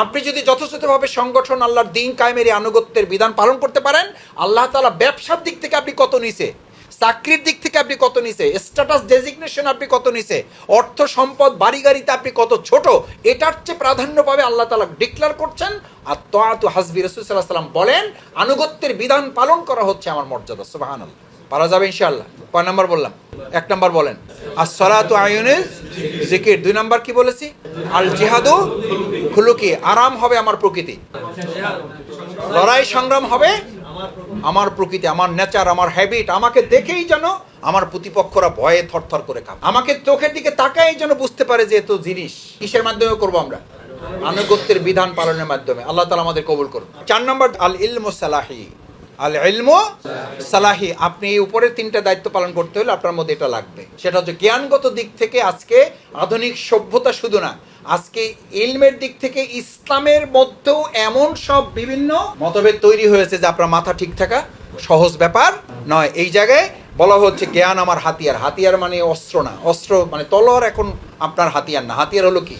আপনি যদি যথাযথভাবে সংগঠন আল্লাহর দিন কায়েমের এই আনুগত্যের বিধান পালন করতে পারেন, আল্লাহ তালা ব্যবসার দিক থেকে আপনি কত নিছে চাকরির দিক থেকে আপনি কত নিছে স্ট্যাটাস ডেজিগনেশন আপনি কত নিছে অর্থ সম্পদ বাড়ি গাড়িতে আপনি কত ছোট? এটার চেয়ে প্রাধান্য পাবে আল্লাহ তালা ডিক্লেয়ার করছেন। আর তো হাসবি রসুল সাল্লাহ সাল্লাম বলেন, আনুগত্যের বিধান পালন করা হচ্ছে আমার মর্যাদা, সুবহানাল্লাহ। পারা যাবে ইনশাল্লাহ কয় নাম্বার বললাম? এক নাম্বার বলেন। আর সলাতু আয়ুনিস জিকির। দুই নাম্বার কি বলেছি? আল জিহাদু খুলুকি। আরাম হবে আমার প্রকৃতি। লড়াই সংগ্রাম হবে আমার প্রকৃতি, আমার নেচার, আমার হ্যাবিট। আমাকে দেখেই যেন আমার প্রতিপক্ষরা ভয়ে থরথর করে কাঁপে আমাকে চোখের দিকে তাকাই যেন বুঝতে পারে যে এত জিনিস। কিসের মাধ্যমে করব আমরা? আনুগত্যের বিধান পালনের মাধ্যমে। আল্লাহ তালা আমাদের কবুল করুন। চার নম্বর, আল ইলম সালাহি। আল ইলম সালাহি। আপনি এই উপরের তিনটা দায়িত্ব পালন করতে হলে আপনার মধ্যে এটা লাগবে। সেটা হচ্ছে জ্ঞানগত দিক থেকে আজকে আধুনিক সভ্যতা শুধু না আজকে ইলমের দিক থেকে ইসলামের মধ্যেও এমন সব বিভিন্ন মতভেদ তৈরি হয়েছে যে আপনার মাথা ঠিক থাকা সহজ ব্যাপার নয়। এই জায়গায় বলা হচ্ছে জ্ঞান আমার হাতিয়ার। হাতিয়ার মানে অস্ত্র না। অস্ত্র মানে তলোয়ার এখন আপনার হাতিয়ার না। হাতিয়ার হলো কি?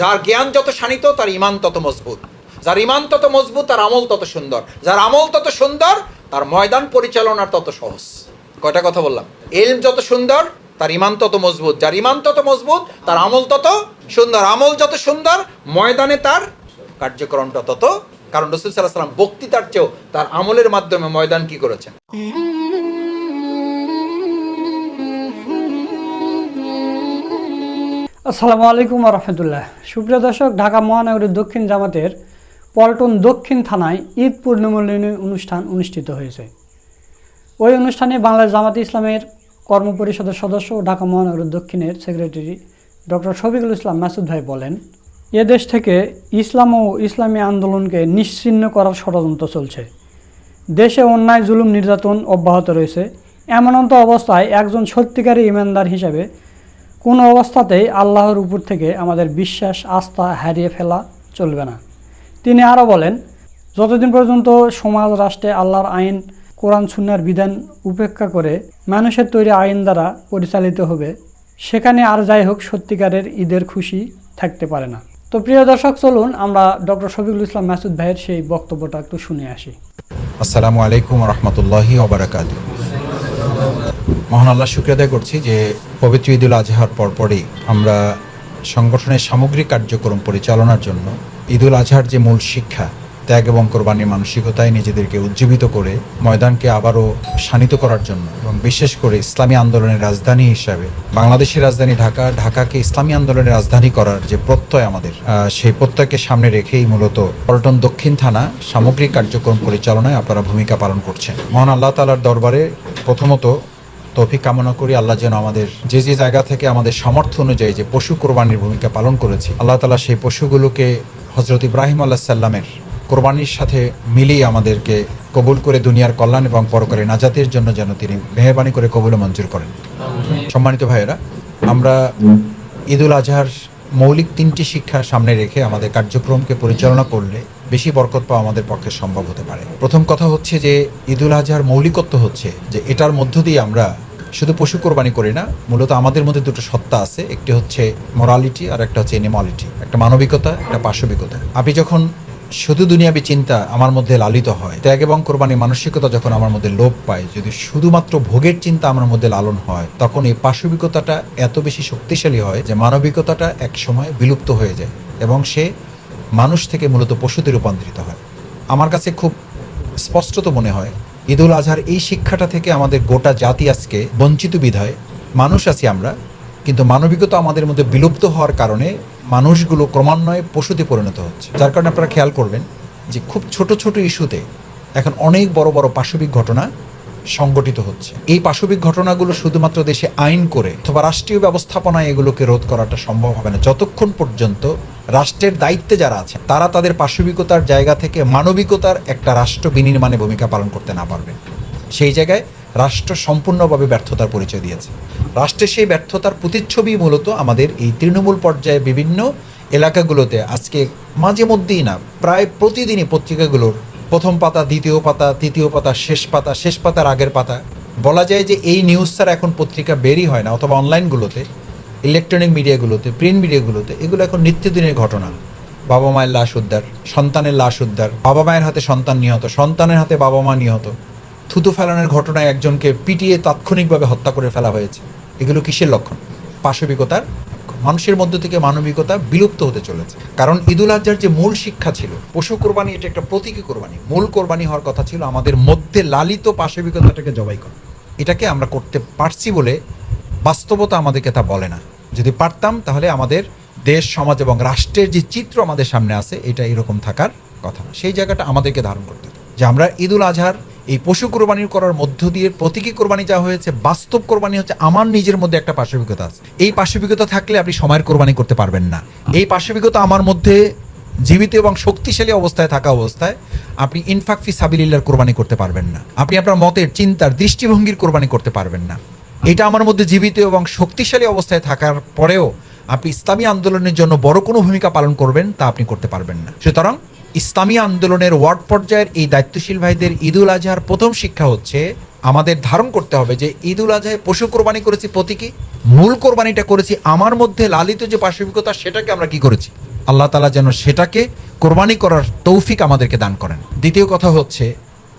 যার জ্ঞান যত শানিত তার ইমান তত মজবুত। যার ইমান তত মজবুত, তার আমল তত সুন্দর। যার আমল তত সুন্দর, তার ময়দান পরিচালনার তত সহজ। কয়টা কথা বললাম? এলম যত সুন্দর, তার ইমান তত মজবুত। যার ইমান তত মজবুত, তার আমল তত সুন্দর। আমল যত সুন্দর, ময়দানে তার কার্যক্রমটা তত। কারণ রসুল সাল্লাহ বক্তৃতার চেয়েও তার আমলের মাধ্যমে ময়দান কি করেছেন? আসসালামু আলাইকুম রহমতুল্লাহ। সুপ্রিয় দর্শক, ঢাকা মহানগরীর দক্ষিণ জামাতের পল্টন দক্ষিণ থানায় ঈদ পূর্ণিমূল্যায়নী অনুষ্ঠান অনুষ্ঠিত হয়েছে। ওই অনুষ্ঠানে বাংলাদেশ জামাত ইসলামের কর্মপরিষদের সদস্য ও ঢাকা মহানগর দক্ষিণের সেক্রেটারি ডক্টর শফিকুল ইসলাম মাসুদ ভাই বলেন, এ দেশ থেকে ইসলাম ও ইসলামী আন্দোলনকে নিশ্চিহ্ন করার ষড়যন্ত্র চলছে। দেশে অন্যায়, জুলুম, নির্যাতন অব্যাহত রয়েছে। এমনন্ত অবস্থায় একজন সত্যিকারী ইমানদার হিসাবে কোনো অবস্থাতেই আল্লাহর উপর থেকে আমাদের বিশ্বাস, আস্থা হারিয়ে ফেলা চলবে না। তিনি আরও বলেন, যতদিন পর্যন্ত সমাজ, রাষ্ট্রে আল্লাহর আইন, কোরআন সুন্নার বিধান উপেক্ষা করে মানুষের তৈরি আইন দ্বারা পরিচালিত হবে, সেখানে আর যাই হোক সত্যিকারের ঈদের খুশি থাকতে পারে না। তো প্রিয় দর্শক, চলুন আমরা ডক্টর শফিকুল ইসলাম মাসুদ ভাইয়ের সেই বক্তব্যটা একটু শুনে আসি। আসসালামু আলাইকুম রহমতুল্লাহি ওবরাকাত। মহান আল্লাহ শুক্রিয়া করছি যে পবিত্র ঈদুল আজহার পরপরই আমরা সংগঠনের সামগ্রিক কার্যক্রম পরিচালনার জন্য ঈদুল আজহার যে মূল শিক্ষা, ত্যাগ এবং কোরবানির মানসিকতায় নিজেদেরকে উজ্জীবিত করে ময়দানকে আবারও শানিত করার জন্য এবং বিশেষ করে ইসলামী আন্দোলনের রাজধানী হিসাবে বাংলাদেশের রাজধানী ঢাকা, ঢাকাকে ইসলামী আন্দোলনের রাজধানী করার যে প্রত্যয় আমাদের সেই প্রত্যয়কে সামনে রেখেই মূলত পল্টন দক্ষিণ থানা সামগ্রিক কার্যক্রম পরিচালনায় আপনারা ভূমিকা পালন করছেন। মহান আল্লাহ তালার দরবারে প্রথমত তৌফিক কামনা করি। আল্লাহ যেন আমাদের যে যে জায়গা থেকে আমাদের সামর্থ্য অনুযায়ী যে পশু কোরবানির ভূমিকা পালন করেছি, আল্লাহ তালা সেই পশুগুলোকে হজরত ইব্রাহিম আল্লাহ সাল্লামের কোরবানির সাথে মিলিয়ে আমাদেরকে কবুল করে দুনিয়ার কল্যাণ এবং পরকালে নাজাতের জন্য যেন তিনি মেহরবানি করে কবুল মঞ্জুর করেন। সম্মানিত ভাইয়েরা, আমরা ঈদুল আজহার মৌলিক তিনটি শিক্ষা সামনে রেখে আমাদের কার্যক্রমকে পরিচালনা করলে বেশি বরকত পাওয়া আমাদের পক্ষে সম্ভব হতে পারে। প্রথম কথা হচ্ছে যে, ঈদুল আজহার মৌলিকত্ব হচ্ছে যে, এটার মধ্য দিয়ে আমরা শুধু পশু কোরবানি করি না, মূলত আমাদের মধ্যে দুটো সত্তা আছে, একটি হচ্ছে মোরালিটি আর একটা হচ্ছে এনিমালিটি একটা মানবিকতা, একটা পাশবিকতা। আপনি যখন শুধু দুনিয়াবি চিন্তা আমার মধ্যে লালিত হয়, ত্যাগ এবং কোরবানি মানসিকতা যখন আমার মধ্যে লোপ পায়, যদি শুধুমাত্র ভোগের চিন্তা আমার মধ্যে লালন হয়, তখন এই পাশবিকতাটা এত বেশি শক্তিশালী হয় যে, মানবিকতাটা এক সময় বিলুপ্ত হয়ে যায় এবং সে মানুষ থেকে মূলত পশুতে রূপান্তরিত হয়। আমার কাছে খুব স্পষ্টত মনে হয়, ঈদুল আজহার এই শিক্ষাটা থেকে আমাদের গোটা জাতি আজকে বঞ্চিত বিধায়, মানুষ আছি আমরা, কিন্তু মানবিকতা আমাদের মধ্যে বিলুপ্ত হওয়ার কারণে মানুষগুলো ক্রমান্বয়ে পশুতে পরিণত হচ্ছে। যার কারণে আপনারা খেয়াল করবেন যে খুব ছোট ছোট ইস্যুতে এখন অনেক বড় বড় পাশবিক ঘটনা সংগঠিত হচ্ছে। এই পাশবিক ঘটনাগুলো শুধুমাত্র দেশে আইন করে অথবা রাষ্ট্রীয় ব্যবস্থাপনায় এগুলোকে রোধ করাটা সম্ভব হবে না। যতক্ষণ পর্যন্ত রাষ্ট্রের দায়িত্বে যারা আছে তারা তাদের পাশবিকতার জায়গা থেকে মানবিকতার একটা রাষ্ট্র বিনির্মাণে ভূমিকা পালন করতে না পারবে সেই জায়গায় রাষ্ট্র সম্পূর্ণভাবে ব্যর্থতার পরিচয় দিয়েছে। রাষ্ট্রের সেই ব্যর্থতার প্রতিচ্ছবি মূলত আমাদের এই তৃণমূল পর্যায়ে বিভিন্ন এলাকাগুলোতে আজকে মাঝে মধ্যেই না, প্রায় প্রতিদিনই পত্রিকাগুলোর প্রথম পাতা, দ্বিতীয় পাতা, তৃতীয় পাতা, শেষ পাতা, শেষ পাতার আগের পাতা। বলা যায় যে এই নিউজ ছাড়া এখন পত্রিকা বেরই হয় না, অথবা অনলাইনগুলোতে ইলেকট্রনিক মিডিয়াগুলোতে প্রিন্ট মিডিয়াগুলোতে এগুলো এখন নিত্যদিনের ঘটনা। বাবা মায়ের লাশ উদ্ধার, সন্তানের লাশ উদ্ধার, বাবা মায়ের হাতে সন্তান নিহত, সন্তানের হাতে বাবা মা নিহত। থুতু ফেলানোর ঘটনায় একজনকে পিটিয়ে তাৎক্ষণিকভাবে হত্যা করে ফেলা হয়েছে। এগুলো কিসের লক্ষণ? পাশবিকতার মানুষের মধ্য থেকে মানবিকতা বিলুপ্ত হতে চলেছে। কারণ ঈদুল আজহার যে মূল শিক্ষা ছিল, পশু কোরবানি এটা একটা প্রতীকী কোরবানি। মূল কোরবানি হওয়ার কথা ছিল আমাদের মধ্যে লালিত পাশবিকতাটাকে জবাই করা। এটাকে আমরা করতে পারছি বলে বাস্তবতা আমাদেরকে তা বলে না। যদি পারতাম, তাহলে আমাদের দেশ, সমাজ এবং রাষ্ট্রের যে চিত্র আমাদের সামনে আছে, এটা এরকম থাকার কথা সেই জায়গাটা আমাদেরকে ধারণ করতে যে আমরা ঈদুল আজহার, এই পশু কোরবানি করার মধ্য দিয়ে প্রতীকী কোরবানি যা হয়েছে, বাস্তব কোরবানি হচ্ছে আমার নিজের মধ্যে একটা পাশবিকতা আছে। এই পাশবিকতা থাকলে আপনি সময়ের কোরবানি করতে পারবেন না। এই পাশবিকতা আমার মধ্যে জীবিত এবং শক্তিশালী অবস্থায় থাকা অবস্থায় আপনি ইনফাক ফি সাবিলিল্লার কোরবানি করতে পারবেন না। আপনি আপনার মতের, চিন্তার, দৃষ্টিভঙ্গির কোরবানি করতে পারবেন না। এটা আমার মধ্যে জীবিত এবং শক্তিশালী অবস্থায় থাকার পরেও আপনি ইসলামী আন্দোলনের জন্য বড় কোনো ভূমিকা পালন করবেন তা আপনি করতে পারবেন না। সুতরাং ইসলামী আন্দোলনের ওয়ার্ড পর্যায়ের এই দায়িত্বশীল ভাইদের ঈদুল আজহার প্রথম শিক্ষা হচ্ছে, আমাদের ধারণ করতে হবে যে ঈদুল আজহায় পশু কোরবানি করেছি প্রতীকী মূল কোরবানিটা করেছি আমার মধ্যে লালিত যে পাশবিকতা সেটাকে আমরা কি করেছি? আল্লাহ তালা যেন সেটাকে কোরবানি করার তৌফিক আমাদেরকে দান করেন। দ্বিতীয় কথা হচ্ছে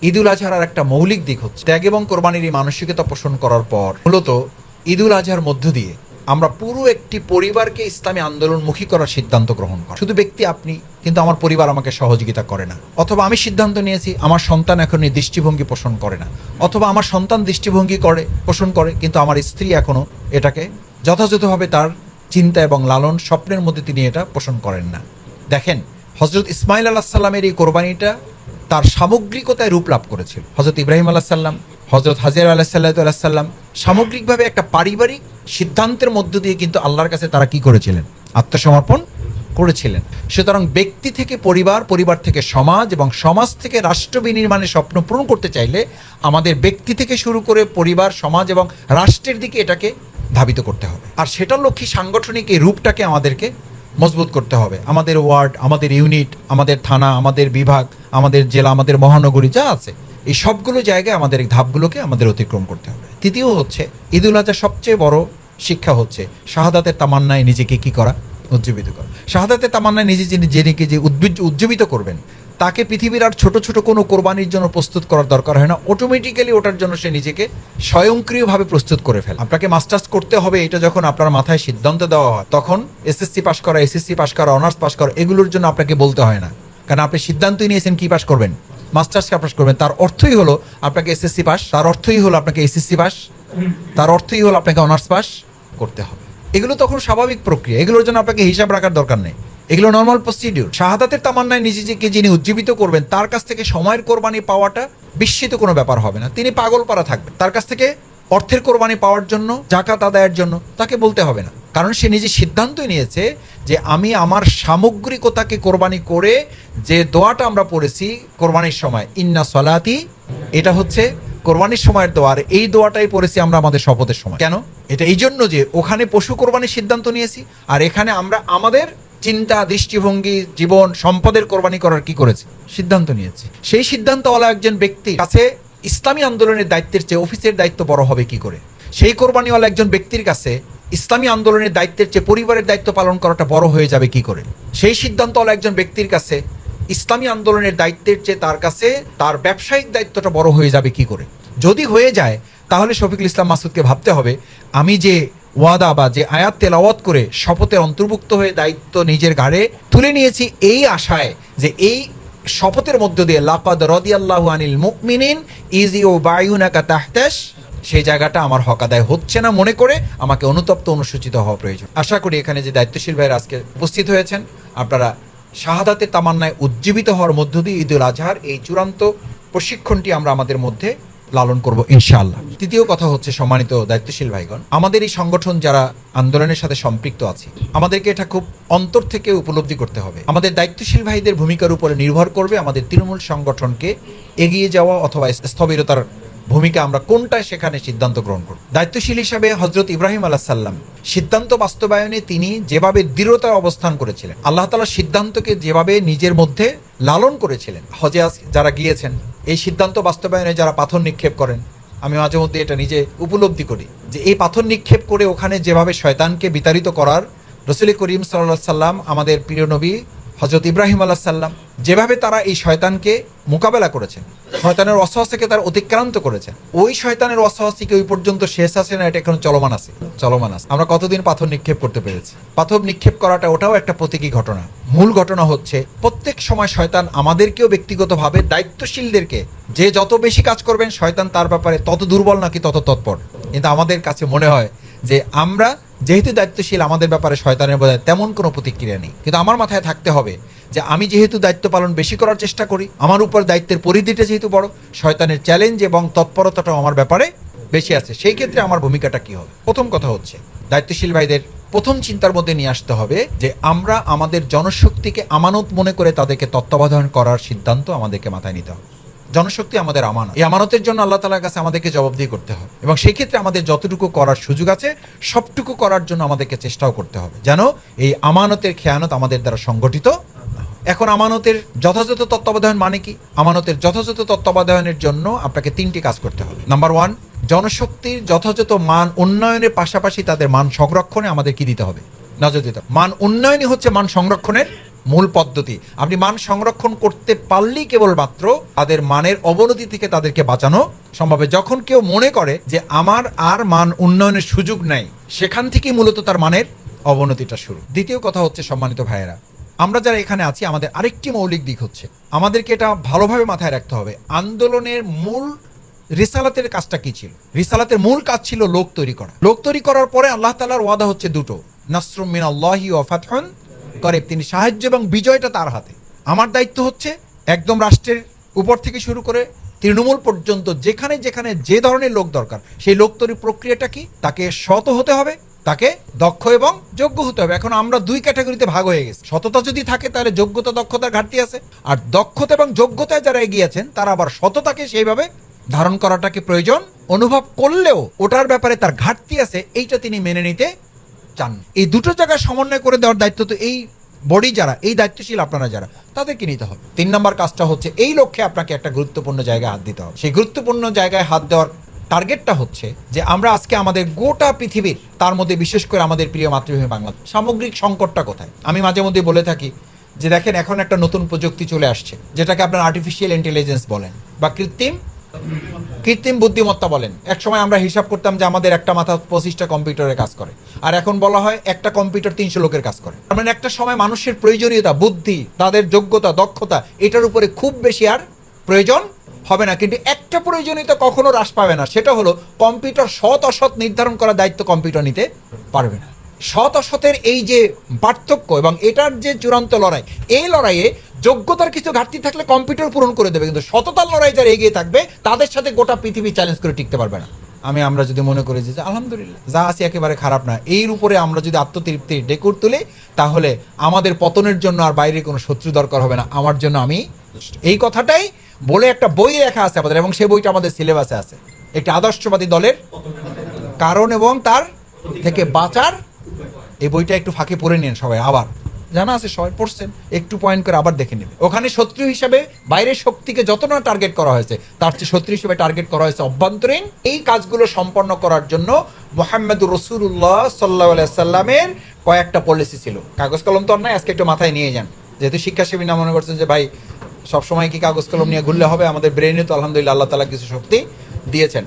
ঈদুল আজহার আর একটা মৌলিক দিক হচ্ছে, ত্যাগ এবং কোরবানির এই মানসিকতা পোষণ করার পর মূলত ঈদুল আজহার মধ্য দিয়ে আমরা পুরো একটি পরিবারকে ইসলামী আন্দোলনমুখী করার সিদ্ধান্ত গ্রহণ করি। শুধু ব্যক্তি, আপনি, কিন্তু আমার পরিবার আমাকে সহযোগিতা করে না। অথবা আমি সিদ্ধান্ত নিয়েছি, আমার সন্তান এখন এই দৃষ্টিভঙ্গি পোষণ করে না। অথবা আমার সন্তান দৃষ্টিভঙ্গি করে, পোষণ করে, কিন্তু আমার স্ত্রী এখনও এটাকে যথাযথভাবে তার চিন্তা এবং লালন স্বপ্নের মধ্যে তিনি এটা পোষণ করেন না। দেখেন হজরত ইসমাইল আল্লাহ সাল্লামের এই কোরবানিটা তার সামগ্রিকতায় রূপ লাভ করেছিল। হজরত ইব্রাহিম আল্লাহ সাল্লাম হজরত হাজির আল্লাহ সাল্লাহ সাল্লাম সামগ্রিকভাবে একটা পারিবারিক সিদ্ধান্তের মধ্য দিয়ে কিন্তু আল্লাহর কাছে তারা কি করেছিলেন? আত্মসমর্পণ করেছিলেন। সুতরাং ব্যক্তি থেকে পরিবার পরিবার থেকে সমাজ এবং সমাজ থেকে রাষ্ট্র বিনির্মাণের স্বপ্ন পূরণ করতে চাইলে আমাদের ব্যক্তি থেকে শুরু করে পরিবার, সমাজ এবং রাষ্ট্রের দিকে এটাকে ধাবিত করতে হবে। আর সেটার লক্ষ্যে সাংগঠনিক এই রূপটাকে আমাদেরকে মজবুত করতে হবে। আমাদের ওয়ার্ড, আমাদের ইউনিট, আমাদের থানা, আমাদের বিভাগ, আমাদের জেলা, আমাদের মহানগরী যা আছে, এই সবগুলো জায়গায় আমাদের এই ধাপগুলোকে আমাদের অতিক্রম করতে হবে। তৃতীয় হচ্ছে, ঈদুল আজহার সবচেয়ে বড় শিক্ষা হচ্ছে শাহাদাতের তামান্নায় নিজেকে কি করা? উজ্জীবিত করা। শাহাদাতের তামান্নায় নিজে যিনি যে উদ্ভিজ উজ্জীবিত করবেন তাকে পৃথিবীর আর ছোট ছোট কোনো কোরবানির জন্য প্রস্তুত করার দরকার হয় না। অটোমেটিক্যালি ওটার জন্য সে নিজেকে স্বয়ংক্রিয়ভাবে প্রস্তুত করে ফেলে। আপনাকে মাস্টার্স করতে হবে এটা যখন আপনার মাথায় সিদ্ধান্ত দেওয়া হয়, তখন এসএসসি পাস করা এসএসসি পাস করা অনার্স পাস করা, এগুলোর জন্য আপনাকে বলতে হয় না। কারণ আপনি সিদ্ধান্তই নিয়েছেন কী পাস করবেন। মাস্টার্স পাস করবেন। তার অর্থই হলো আপনাকে এসএসসি পাস তার অর্থই হলো আপনাকে এসএসসি পাস তার অর্থই হলো আপনাকে অনার্স পাস করতে হবে। এগুলো তখন স্বাভাবিক প্রক্রিয়া। এগুলোর জন্য আপনাকে হিসাব রাখার দরকার নেই। এগুলো নর্মাল প্রসিডিউর শাহাদাতের তামান্নায় নিজেকে যিনি উজ্জীবিত করবেন, তার কাছ থেকে সময়ের কোরবানি পাওয়াটা বিস্মিত কোনো ব্যাপার হবে না। তিনি পাগল পারা থাকবেন। তার কাছ থেকে অর্থের কোরবানি পাওয়ার জন্য জাকাত আদায়ের জন্য তাকে বলতে হবে না। কারণ সে নিজে সিদ্ধান্তই নিয়েছে যে আমি আমার সামগ্রিকতাকে কোরবানি করে যে দোয়াটা আমরা পড়েছি কোরবানির সময়, ইন্না সলাতি, এটা হচ্ছে কোরবানির সময়ের দোয়া। আর এই দোয়াটাই পড়েছি আমরা আমাদের শপথের সময়। কেন? এটা এই জন্য যে ওখানে পশু কোরবানির সিদ্ধান্ত নিয়েছি, আর এখানে আমরা আমাদের চিন্তা, দৃষ্টিভঙ্গি, জীবন, সম্পদের কোরবানি করার কি করেছে? সিদ্ধান্ত নিয়েছি। সেই সিদ্ধান্তওয়ালা একজন ব্যক্তি কাছে ইসলামী আন্দোলনের দায়িত্বের চেয়ে অফিসের দায়িত্ব বড় হবে কি করে? সেই কোরবানিওয়ালা একজন ব্যক্তির কাছে ইসলামী আন্দোলনের দায়িত্বের চেয়ে পরিবারের দায়িত্ব পালন করাটা বড় হয়ে যাবে কি করে? সেই সিদ্ধান্তওয়ালা একজন ব্যক্তির কাছে ইসলামী আন্দোলনের দায়িত্বের চেয়ে তার কাছে তার ব্যবসায়িক দায়িত্বটা বড় হয়ে যাবে কি করে? যদি হয়ে যায়, তাহলে শফিকুল ইসলাম মাসুদকে ভাবতে হবে, আমি যে ওয়াদা বা যে আয়াত তেলাওয়াত করে শপথের অন্তর্ভুক্ত হয়ে দায়িত্ব নিজের ঘাড়ে তুলে নিয়েছি এই আশায় যে এই শপথের মধ্য দিয়ে লাকাদ রদিয়াল্লাহু আনিল মুকমিনিন ইজি ও বায়ুনাকা তাহতাস সেই জায়গাটা আমার হকাদায় হচ্ছে না মনে করে আমাকে অনুতপ্ত অনুসূচিত হওয়া প্রয়োজন। আশা করি এখানে যে দায়িত্বশীল ভাইয়ের আজকে উপস্থিত হয়েছেন, আপনারা শাহাদাতের তামান্নায় উজ্জীবিত হওয়ার মধ্য দিয়ে ঈদুল আজহার এই চূড়ান্ত প্রশিক্ষণটি আমরা আমাদের মধ্যে লালন করব ইনশাআল্লাহ। তৃতীয় কথা হচ্ছে সম্মানিত দায়িত্বশীল ভাইগণ, আমাদের এই সংগঠন যারা আন্দোলনের সাথে সম্পৃক্ত আছে, আমাদেরকে এটা খুব অন্তর থেকে উপলব্ধি করতে হবে। আমাদের দায়িত্বশীল ভাইদের ভূমিকার উপরে নির্ভর করবে আমাদের তৃণমূল সংগঠনকে এগিয়ে যাওয়া অথবা স্থবিরতার ভূমিকা আমরা কোনটায় সেখানে সিদ্ধান্ত গ্রহণ করব? দায়িত্বশীল হিসাবে হজরত ইব্রাহিম আলাহ সাল্লাম সিদ্ধান্ত বাস্তবায়নে তিনি যেভাবে দৃঢ়তার অবস্থান করেছিলেন, আল্লাহ তালার সিদ্ধান্তকে যেভাবে নিজের মধ্যে লালন করেছিলেন, হজে যারা গিয়েছেন, এই সিদ্ধান্ত বাস্তবায়নে যারা পাথর নিক্ষেপ করেন, আমি মাঝে মধ্যে এটা নিজে উপলব্ধি করি যে এই পাথর নিক্ষেপ করে ওখানে যেভাবে শয়তানকে বিতাড়িত করার রসুল করিম সাল্লাহ সাল্লাম আমাদের প্রিয় নবী হজরত ইব্রাহিম আল্লাহ সাল্লাম যেভাবে তারা এই শয়তানকে মোকাবেলা করেছেন, শয়তানের অসহসকে তারা অতিক্রান্ত করেছেন, ওই শয়তানের অসহসিকে ওই পর্যন্ত শেষ আসে না এটা এখন চলমান আছে? চলমান আছে। আমরা কতদিন পাথর নিক্ষেপ করতে পেরেছি? পাথর নিক্ষেপ করাটা ওটাও একটা প্রতীকী ঘটনা। মূল ঘটনা হচ্ছে প্রত্যেক সময় শয়তান আমাদেরকেও ব্যক্তিগতভাবে দায়িত্বশীলদেরকে যে যত বেশি কাজ করবেন শয়তান তার ব্যাপারে তত দুর্বল নাকি তত তৎপর। কিন্তু আমাদের কাছে মনে হয় যে আমরা যেহেতু দায়িত্বশীল, আমাদের ব্যাপারে শয়তানের বোধহয় তেমন কোনো প্রতিক্রিয়া নেই। কিন্তু আমার মাথায় থাকতে হবে যে আমি যেহেতু দায়িত্ব পালন বেশি করার চেষ্টা করি, আমার উপর দায়িত্বের পরিধিটা যেহেতু বড়, শয়তানের চ্যালেঞ্জ এবং তৎপরতাটাও আমার ব্যাপারে বেশি আছে। সেই ক্ষেত্রে আমার ভূমিকাটা কি হবে? প্রথম কথা হচ্ছে, দায়িত্বশীল ভাইদের প্রথম চিন্তার মধ্যে নিয়ে আসতে হবে যে আমরা আমাদের জনশক্তিকে আমানত মনে করে তাদেরকে তত্ত্বাবধান করার সিদ্ধান্ত আমাদেরকে মাথায় নিতে হবে। জনশক্তি আমাদের আমানত। এই আমানতের জন্য আল্লাহ তালার কাছে আমাদেরকে জবাবদিহি করতে হবে। এবং সেই ক্ষেত্রে আমাদের যতটুকু করার সুযোগ আছে, সবটুকু করার জন্য আমাদেরকে চেষ্টাও করতে হবে। যেন এই আমানতের খেয়ানত আমাদের দ্বারা সংগঠিত এখন আমানতের যথাযথ তত্ত্বাবধান মানে কি? আমানতের যথাযথ তত্ত্বাবধানের জন্য আপনাকে তিনটি কাজ করতে হবে। নাম্বার ওয়ান, জনশক্তির যথাযথ মান উন্নয়নের পাশাপাশি তাদের মান সংরক্ষণে আমাদের কি দিতে হবে? নজর দিতে। মান উন্নয়নই হচ্ছে মান সংরক্ষণের মূল পদ্ধতি। আপনি মান সংরক্ষণ করতে পারলেই কেবলমাত্র তাদের মানের অবনতি থেকে তাদেরকে বাঁচানো সম্ভব। যখন কেউ মনে করে যে আমার আর মান উন্নয়নের সুযোগ নাই, সেখান থেকেই মূলত তার মানের অবনতিটা শুরু। দ্বিতীয় কথা হচ্ছে সম্মানিত ভাইয়েরা, আমরা যারা এখানে আছি, আমাদের আরেকটি মৌলিক দিক হচ্ছে, আমাদেরকে এটা ভালোভাবে মাথায় রাখতে হবে, আন্দোলনের মূল রিসালাতের কাজটা কি ছিল? রিসালাতের মূল কাজ ছিল লোক তৈরি করা। লোক তৈরি করার পরে আল্লাহ তালার ওয়াদা হচ্ছে দুটো, নাসরুম মিন আল্লাহি ও ফাতহুন করেব তিনি সাহায্য এবং বিজয়টা তার হাতে। আমার দায়িত্ব হচ্ছে একদম রাষ্ট্রের উপর থেকে শুরু করে তৃণমূল পর্যন্ত যেখানে যেখানে যে ধরনের লোক দরকার, সেই লোক তৈরি প্রক্রিয়াটা কি? তাকে শত হতে হবে, তাকে দক্ষ এবং যোগ্য হতে হবে। এখন আমরা দুই ক্যাটাগরিতে ভাগ হয়ে গেছি। সততা যদি থাকে, তাহলে যোগ্যতা, দক্ষতার ঘাটতি আছে। আর দক্ষতা এবং যোগ্যতায় যারা এগিয়েছেন তারা আবার সততাকে সেইভাবে ধারণ করাটাকে প্রয়োজন অনুভব করলেও ওটার ব্যাপারে তার ঘাটতি আছে, এইটা তিনি মেনে নিতে চান। এই দুটো জায়গায় সমন্বয় করে দেওয়ার দায়িত্ব তো এই বডি যারা, এই দায়িত্বশীল আপনারা যারা, তাদেরকে নিতে হবে। তিন নম্বর কাজটা হচ্ছে এই লক্ষ্যে আপনাকে একটা গুরুত্বপূর্ণ জায়গায় হাত দিতে হবে। সেই গুরুত্বপূর্ণ জায়গায় হাত দেওয়ার টার্গেটটা হচ্ছে যে আমরা আজকে আমাদের গোটা পৃথিবীর, তার মধ্যে বিশেষ করে আমাদের প্রিয় মাতৃভূমি বাংলা সামগ্রিক সংকটটা কোথায়? আমি মাঝে মধ্যে বলে থাকি যে দেখেন এখন একটা নতুন প্রযুক্তি চলে আসছে, যেটাকে আপনার আর্টিফিশিয়াল ইন্টেলিজেন্স বলেন বা কৃত্রিম কৃত্রিম বুদ্ধিমত্তা বলেন। এক সময় আমরা হিসাব করতাম যে আমাদের একটা মাথা পঁচিশটা কম্পিউটারে কাজ করে। আর এখন বলা হয় একটা কম্পিউটার তিনশো লোকের কাজ করে। তার মানে একটা সময় মানুষের প্রয়োজনীয়তা, বুদ্ধি, তাদের যোগ্যতা, দক্ষতা, এটার উপরে খুব বেশি আর প্রয়োজন হবে না। কিন্তু একটা প্রয়োজনীয়তা কখনো হ্রাস পাবে না। সেটা হলো কম্পিউটার সৎ অসৎ নির্ধারণ করার দায়িত্ব কম্পিউটার নিতে পারবে না। সৎ অসতের এই যে পার্থক্য এবং এটার যে চূড়ান্ত লড়াই, এই লড়াইয়ে যোগ্যতার কিছু ঘাটতি থাকলে কম্পিউটার পূরণ করে দেবে, কিন্তু সততার লড়াই যারা এগিয়ে থাকবে, তাদের সাথে গোটা পৃথিবী চ্যালেঞ্জ করে টিকতে পারবে না। আমি, আমরা যদি মনে করি যে আলহামদুলিল্লাহ, যা আছি একেবারে খারাপ না এর উপরে আমরা যদি আত্মতৃপ্তির ডেকুর তুলি, তাহলে আমাদের পতনের জন্য আর বাইরে কোনো শত্রু দরকার হবে না। আমার জন্য আমি এই কথাটাই বলে একটা বই লেখা আছে আমাদের, এবং সেই বইটা আমাদের সিলেবাসে আছে। একটি আদর্শবাদী দলের কারণ এবং তার থেকে বাঁচার এই বইটা একটু ফাঁকে পড়ে নিন সবাই, আবার। জানা আছে সবাই পড়ছেন একটু পয়েন্ট করে আবার দেখে নেবে। ওখানে শত্রু হিসাবে বাইরের শক্তিকে যত না টার্গেট করা হয়েছে, তার চেয়ে শত্রু হিসেবে টার্গেট করা হয়েছে অভ্যন্তরীণ। এই কাজগুলো সম্পন্ন করার জন্য মোহাম্মদ রসুল্লাহ সাল্লাহ সাল্লামের কয়েকটা পলিসি ছিল। কাগজ কলম তো নাই, আজকে একটু মাথায় নিয়ে যান। যেহেতু শিক্ষাসেবী না মনে করছেন যে, ভাই, সবসময় কি কাগজ কলম নিয়ে ঘুরলে হবে? আমাদের ব্রেনে তো আলহামদুলিল্লাহ আল্লাহ তালা কিছু শক্তি দিয়েছেন।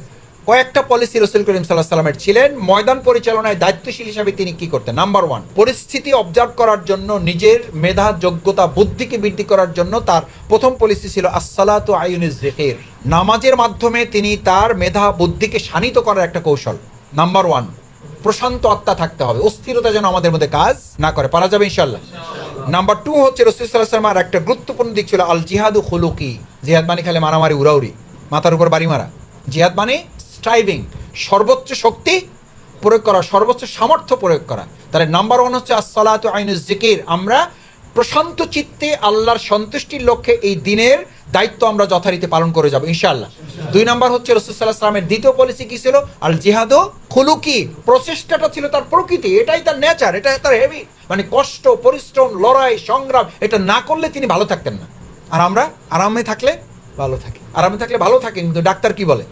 কয়েকটা পলিসি রসুল করিম সাল্লাহ সাল্লামের ছিলেন। ময়দান পরিচালনায় দায়িত্বশীল হিসাবে তিনি কি করতেন? নাম্বার ওয়ান পরিস্থিতি অবজার্ভ করার জন্য, নিজের মেধা, যোগ্যতা, বুদ্ধিকে বৃদ্ধি করার জন্য তার প্রথম পলিসি ছিল আসসালাত আইনুজ জেহের নামাজের মাধ্যমে তিনি তার মেধা, বুদ্ধিকে শানিত করার একটা কৌশল। নাম্বার ওয়ান প্রশান্ত আত্মা থাকতে হবে। অস্থিরতা যেন আমাদের মধ্যে কাজ না করে। পারা যাবে ইনশাল্লাহ নাম্বার টু হচ্ছে রসুলামের একটা গুরুত্বপূর্ণ দিক ছিল আল জিহাদু খুলুকি। জিহাদ মানে খেলে মারামারি, উড়াউড়ি, মাথার উপর বাড়ি মারা। জিহাদ মানে স্ট্রাইভিং সর্বোচ্চ শক্তি প্রয়োগ করা, সর্বোচ্চ সামর্থ্য প্রয়োগ করা। তাহলে নাম্বার ওয়ান হচ্ছে আসসালাতু আইনুজ জিকির। আমরা প্রশান্ত চিত্তে আল্লাহর সন্তুষ্টির লক্ষ্যে এই দিনের দায়িত্ব আমরা যথারীতি পালন করে যাব, ইনশাআল্লাহ। দুই নাম্বার হচ্ছে রসুল্লাহ সাল্লামের দ্বিতীয় পলিসি কি ছিল? আল জিহাদো খুলুকি। প্রচেষ্টাটা ছিল তার প্রকৃতি, এটাই তার নেচার এটা তার হেভি মানে কষ্ট, পরিশ্রম, লড়াই, সংগ্রাম, এটা না করলে তিনি ভালো থাকতেন না। আর আমরা আরামে থাকলে ভালো থাকি। আরামে থাকলে ভালো থাকেন কিন্তু ডাক্তার কি বলে?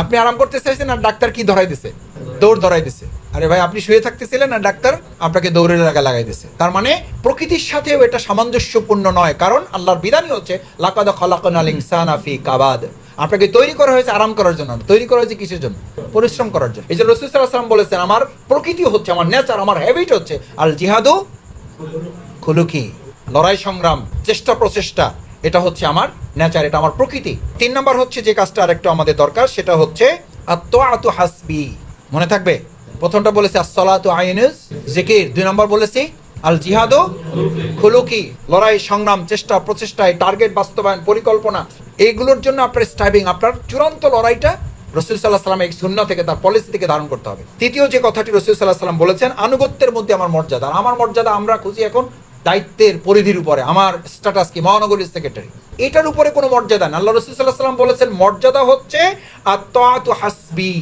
আপনি আরাম করতে চাইছেন আর ডাক্তার কি ধরাই দিছে? দৌড় ধরাই দিছে। আরে ভাই, আপনি শুয়ে থাকতেছিলেন না ডাক্তার আপনাকে দৌড়ের লাগা লাগাই দিছে। তার মানে প্রকৃতির সাথেও এটা সামঞ্জস্যপূর্ণ নয়, কারণ আল্লাহর বিধানই হচ্ছে, লাকাদ খলাকনাল ইনসানা ফি কাবাদ। আপনাকে তৈরি করা হয়েছে আরাম করার জন্য, তৈরি করা হয়েছে কিসের জন্য? পরিশ্রম করার জন্য। এই যে রসুল সাল্লাহ বলেছেন, আমার প্রকৃতি হচ্ছে, আমার নেচার আমার হ্যাবিট হচ্ছে আল জিহাদু খুলুকি। লড়াই সংগ্রাম, চেষ্টা প্রচেষ্টা। এটা হচ্ছে আমার নেচার এটা আমার প্রকৃতি। তিন নম্বর হচ্ছে যে কাজটা আরেকটু আমাদের দরকার, সেটা হচ্ছে আত্মআতু হাসবি। মনে থাকবে? প্রথমটা বলেছে আসসালাতু আইনুস, জিকির। দুই নম্বর বলেছি আল জিহাদও খুলুকি, লড়াই, সংগ্রাম, চেষ্টা, প্রচেষ্টায় টার্গেট বাস্তবায়ন, পরিকল্পনা। এইগুলোর জন্য আপনার স্ট্রাইভিং আপনার চূড়ান্ত লড়াইটা রসুল সাল্লাহ সাল্লাম এই শূন্য থেকে তার পলিসি থেকে ধারণ করতে হবে। তৃতীয় যে কথাটি রসুল সাল্লাহ সাল্লাম বলেছেন, আনুগত্যের মধ্যে আমার মর্যাদা। আমার মর্যাদা আমরা খুঁজি এখন দায়িত্বের পরিধির উপরে, আমার স্ট্যাটাস কি? মহানগরীর সেক্রেটারি এটার উপরে কোনো মর্যাদা না আল্লাহ রসুল সাল্লাহ সাল্লাম বলেছেন, মর্যাদা হচ্ছে আত্মাত হাসবি,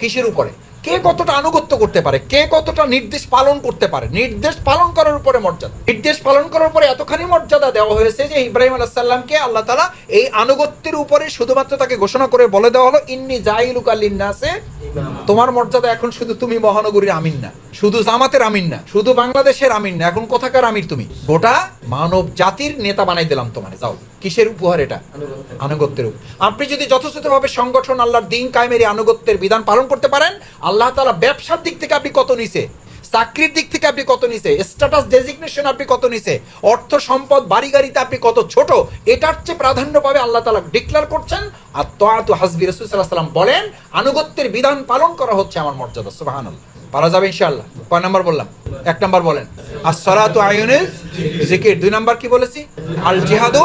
কিসের উপরে? কে কতটা আনুগত্য করতে পারে? কে কতটা নির্দেশ পালন করতে পারে? নির্দেশ পালন করার উপরে মর্যাদা। নির্দেশ পালন করার উপরে এতখানি মর্যাদা দেওয়া হয়েছে যে ইব্রাহিম আলাহাল্লামকে আল্লাহ তালা এই আনুগত্যের উপরে শুধুমাত্র তাকে ঘোষণা করে বলে দেওয়া হলো, ইন্নি জাইলুকা লিন্নাসে। তোমার মর্যাদা এখন শুধু তুমি মহানগরীর আমিন না, শুধু জামাতের আমিন না, শুধু বাংলাদেশের আমিন না, এখন কোথাকার আমির তুমি? গোটা মানব জাতির নেতা বানাই দিলাম তোমার, যাও। কিসের উপহার এটা? আনুগত্যের। উপর আপনি যদি যথাযথভাবে সংগঠন আল্লাহর দিন কায়েমের এই আনুগত্যের বিধান পালন করতে পারেন আল্লাহ তালা ব্যবসার দিক থেকে আপনি কত নিছে চাকরির দিক থেকে আপনি কত নিছে স্ট্যাটাস ডেজিগনেশন আপনি কত নিছে অর্থ সম্পদ বাড়ি গাড়িতে আপনি কত ছোট? এটার চেয়ে প্রাধান্য পাবে আল্লাহ তালা ডিক্লার করছেন আর তো হাসবি রাসূল আলাইহি সাল্লাম বলেন আনুগত্যের বিধান পালন করা হচ্ছে আমার মর্যাদা সুবহানাল্লাহ। পারা যাবে ইনশাআল্লাহ। কয় নাম্বার বললাম? এক নাম্বার বলেন। as-salatu আয়ুনিস জিকির। দুই নাম্বার কি বলেছি? আল জিহাদু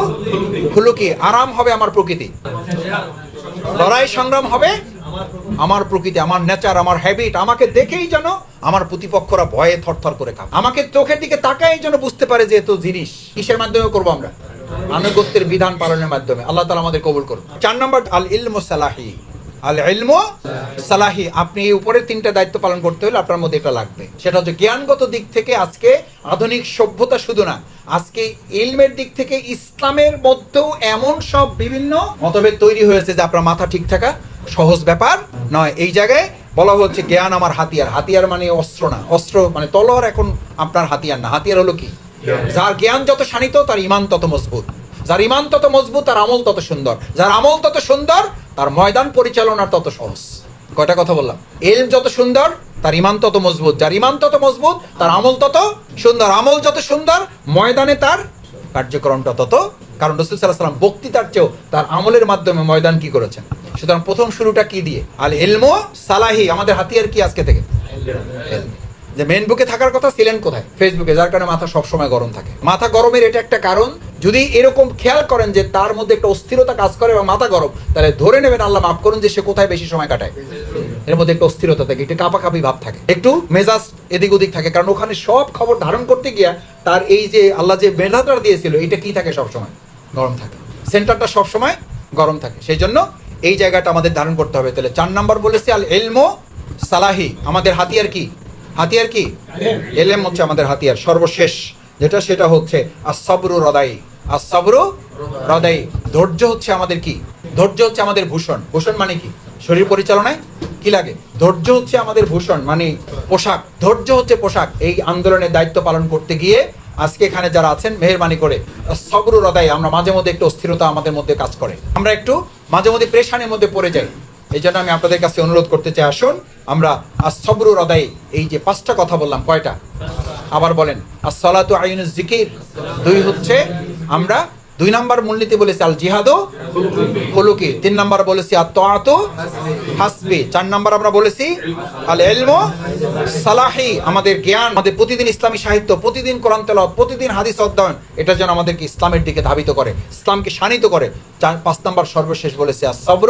খুলুকি। আরাম হবে আমার প্রকৃতি। লড়াই সংগ্রাম হবে আমার প্রকৃতি, আমার নেচার, আমার হ্যাবিট। আমাকে দেখেই যেন আমার প্রতিপক্ষরা ভয়ে থরথর করে খাবে। আমাকে চোখের দিকে তাকাই যেন বুঝতে পারে যে এত জিনিস। কিসের মাধ্যমে করব আমরা? আনুগত্যের বিধান পালনের মাধ্যমে। আল্লাহ তালা আমাদের কবুল করুন চার নম্বর আল ইলম সালাহি। আল সালাহি। আপনি এই উপরের তিনটা দায়িত্ব পালন করতে হলে আপনার মধ্যে এটা লাগবে। সেটা হচ্ছে জ্ঞানগত দিক থেকে আজকে আধুনিক সভ্যতা শুধু না, আজকে ইলমের দিক থেকে ইসলামের মধ্যেও এমন সব বিভিন্ন মতভেদ তৈরি হয়েছে যে আপনার মাথা ঠিক থাকা সহজ ব্যাপার নয়। এই জায়গায় বলা হচ্ছে জ্ঞান আমার হাতিয়ার। হাতিয়ার মানে অস্ত্র না। অস্ত্র মানে তলোয়ার এখন আপনার হাতিয়ার না। হাতিয়ার হলো কি? যার জ্ঞান যত শানিত, তার ইমান তত মজবুত। যার ইমান তত মজবুত, তার আমল তত সুন্দর। যার আমল তত সুন্দর তার ময়দান পরিচালনার তত সহজ। কয়টা কথা বললাম? এলম যত সুন্দর, তার ইমান তত মজবুত। যার ইমান তত মজবুত, তার আমল তত সুন্দর। আমল যত সুন্দর, ময়দানে তার কার্যক্রমটা তত। কারণ রসুল সাল্লাহ সাল্লাম বক্তৃতার চেয়েও তার আমলের মাধ্যমে ময়দান কি করেছেন? সুতরাং প্রথম শুরুটা কি দিয়ে? আল এলমো সালাহি, আমাদের হাতিয়ার কি আজকে থেকে। যে মেন বুকে থাকার কথা ছিলেন কোথায়? ফেসবুকে যার কারণে মাথা সবসময় গরম থাকে। মাথা গরমের এটা একটা কারণ। যদি এরকম খেয়াল করেন যে তার মধ্যে একটা অস্থিরতা কাজ করে এবং মাথা গরম, তাহলে ধরে নেবেন, আল্লাহ মাফ করুন যে সে কোথায় বেশি সময় কাটায়। এর মধ্যে একটা অস্থিরতা থাকে, একটু কাপাকাপি ভাব থাকে। একটু মেজাজ এদিক ওদিক থাকে, কারণ ওখানে সব খবর ধারণ করতে গিয়া তার এই যে আল্লাহ যে মেধাটা দিয়েছিল, এটা কি থাকে সবসময়? গরম থাকে। সেন্টারটা সবসময় গরম থাকে। সেই জন্য এই জায়গাটা আমাদের ধারণ করতে হবে। তাহলে চার নাম্বার বলেছি আল এলমো সালাহি। আমাদের হাতিয়ার কি? হাতিয়ার কি? এলেম হচ্ছে আমাদের হাতিয়ার, সর্বশেষ। যেটা সেটা হচ্ছে আসাবরু হৃদয় আসাবরু হৃদয় ধৈর্য হচ্ছে আমাদের কি? ধৈর্য হচ্ছে আমাদের ভূষণ। ভূষণ মানে কি? শরীর পরিচালনায় কি লাগে? ধৈর্য হচ্ছে আমাদের ভূষণ মানে পোশাক। ধৈর্য হচ্ছে পোশাক। এই আন্দোলনের দায়িত্ব পালন করতে গিয়ে আজকে এখানে যারা আছেন, মেহরবানি করে সবরু হৃদয় আমরা মাঝে মধ্যে একটু অস্থিরতা আমাদের মধ্যে কাজ করে। আমরা একটু মাঝে মধ্যে প্রেশানের মধ্যে পড়ে যাই। এই জন্য আমি আপনাদের কাছে অনুরোধ করতে চাই, আসুন, আমরা আসবর হৃদয়ে এই যে পাঁচটা কথা বললাম, কয়টা? আবার বলেন আসলাত আইনুজ জিকির দুই হচ্ছে, আমরা দুই নাম্বার মূলনীতি বলেছি আল জিহাদো হলুকি তিন নাম্বার বলেছি আর আত্মাতো হাসবি, চার নাম্বার আমরা বলেছি আল এলমো সালাহি, আমাদের জ্ঞান, আমাদের প্রতিদিন ইসলামী সাহিত্য, প্রতিদিন কোরআন তেলাওয়াত, প্রতিদিন হাদিস অধ্যয়ন, এটা যেন আমাদেরকে ইসলামের দিকে ধাবিত করে, ইসলামকে শানিত করে। চার, পাঁচ নাম্বার সর্বশেষ বলেছি আর সব্র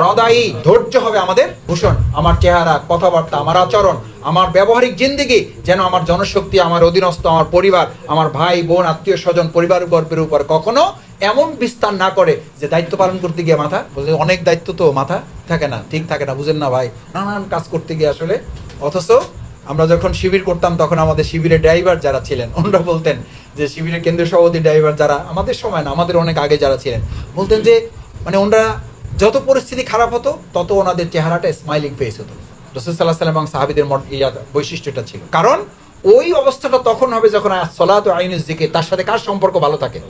হৃদয়ী ধৈর্য হবে আমাদের ভূষণ, আমার চেহারা, কথাবার্তা, আমার আচরণ আমার ব্যবহারিক জিন্দিগি যেন আমার জনশক্তি, আমার অধীনস্থ, আমার পরিবার, আমার ভাই, বোন, আত্মীয় স্বজন পরিবার গর্বের উপর কখনো এমন বিস্তার না করে যে দায়িত্ব পালন করতে গিয়ে মাথা বলে অনেক দায়িত্ব তো মাথা থাকে না, ঠিক থাকে না, বুঝেন না ভাই। নানান কাজ করতে গিয়ে আসলে, অথচ আমরা যখন শিবির করতাম তখন আমাদের শিবিরের ড্রাইভার যারা ছিলেন, ওনারা বলতেন যে শিবিরের কেন্দ্রীয় সভাপতি ড্রাইভার যারা, আমাদের সময় না, আমাদের অনেক আগে যারা ছিলেন, বলতেন যে মানে ওনারা যত পরিস্থিতি খারাপ হতো, তত ওনাদের চেহারাটা স্মাইলিং ফেস হতো। রসুল সাল্লাহ সাল্লাম এবং সাহাবিদের বৈশিষ্ট্যটা ছিল। কারণ ওই অবস্থাটা তখন হবে যখন সলাত আইনুস দিকে তার সাথে কার সম্পর্ক ভালো থাকে?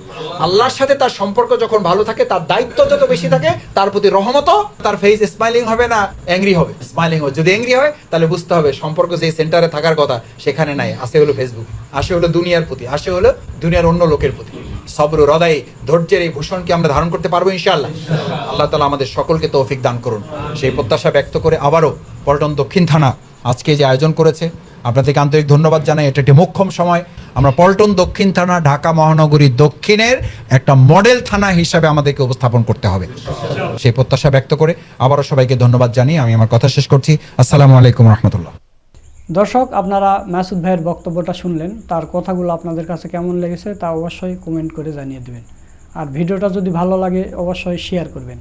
আল্লাহর সাথে তার সম্পর্ক যখন ভালো থাকে, তার দায়িত্ব যত বেশি থাকে, তার প্রতি রহমত তার ফেস স্মাইলিং হবে না অ্যাংরি হবে। স্মাইলিং হবে। যদি অ্যাংরি হয়, তাহলে বুঝতে হবে সম্পর্ক যে সেন্টারে থাকার কথা, সেখানে নাই। আসে হলো ফেসবুক আসে হলো দুনিয়ার প্রতি, আসে হলো দুনিয়ার অন্য লোকের প্রতি। সবর হৃদয়ে ধৈর্যের এই ভূষণকে আমরা ধারণ করতে পারব ইনশাআল্লাহ। আল্লাহ তালা আমাদের সকলকে তৌফিক দান করুন। সেই প্রত্যাশা ব্যক্ত করে আবারও পল্টন দক্ষিণ থানা আজকে যে আয়োজন করেছে আপনাদেরকে আন্তরিক ধন্যবাদ জানাই। এটা একটি মোক্ষম সময়। আমরা পল্টন দক্ষিণ থানা, ঢাকা মহানগরী দক্ষিণের একটা মডেল থানা হিসাবে আমাদেরকে উপস্থাপন করতে হবে। সেই প্রত্যাশা ব্যক্ত করে আবারও সবাইকে ধন্যবাদ জানিয়ে আমি আমার কথা শেষ করছি। আসসালামু আলাইকুম রহমতুল্লাহ। দর্শক, আপনারা মাসুদ ভাইয়ের বক্তব্যটা শুনলেন, তার কথাগুলো আপনাদের কাছে কেমন লেগেছে তা অবশ্যই কমেন্ট করে জানিয়ে দেবেন। আর ভিডিওটা যদি ভালো লাগে, অবশ্যই শেয়ার করবেন।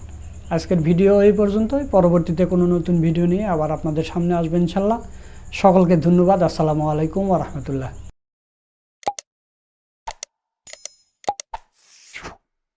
আজকের ভিডিও এই পর্যন্তই। পরবর্তীতে কোনো নতুন ভিডিও নিয়ে আবার আপনাদের সামনে আসবেন ইনশাল্লাহ। সকলকে ধন্যবাদ। আসসালামু আলাইকুম ওরহমতুল্লাহ